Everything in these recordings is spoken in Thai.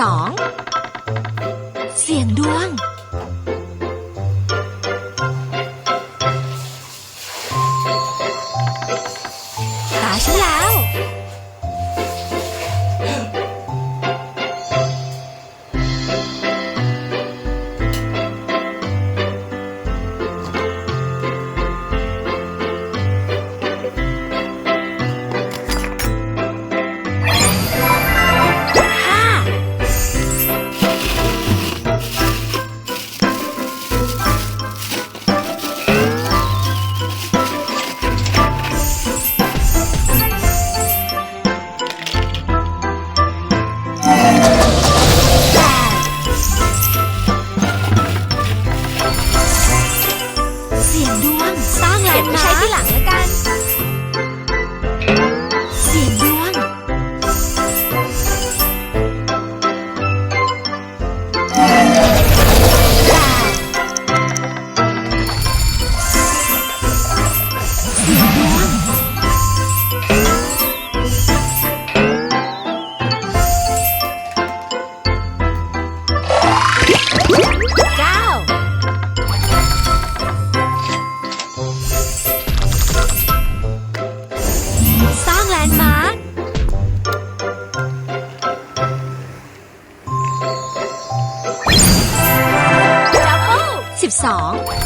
2. เสียงดวง ตาฉันแล้ว 二。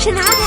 Station Island.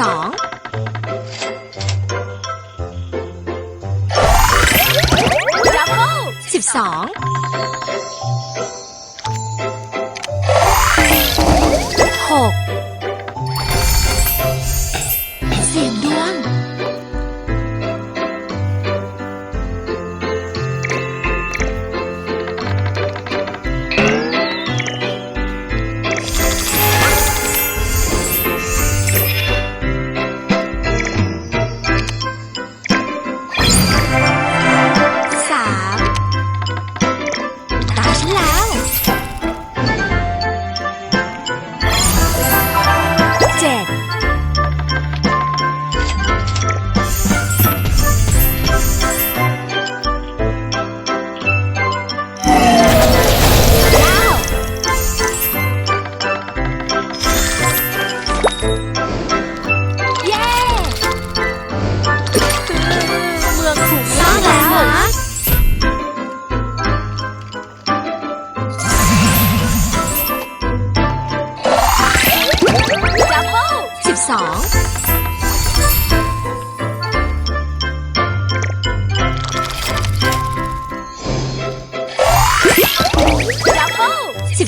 สองดับเบิลสิบสอง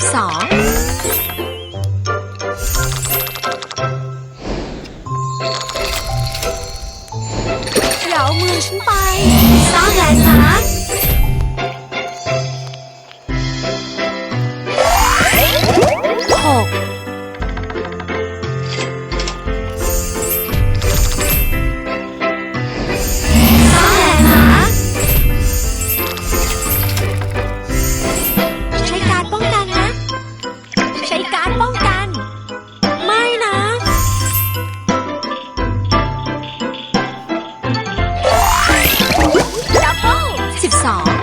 สิ 早。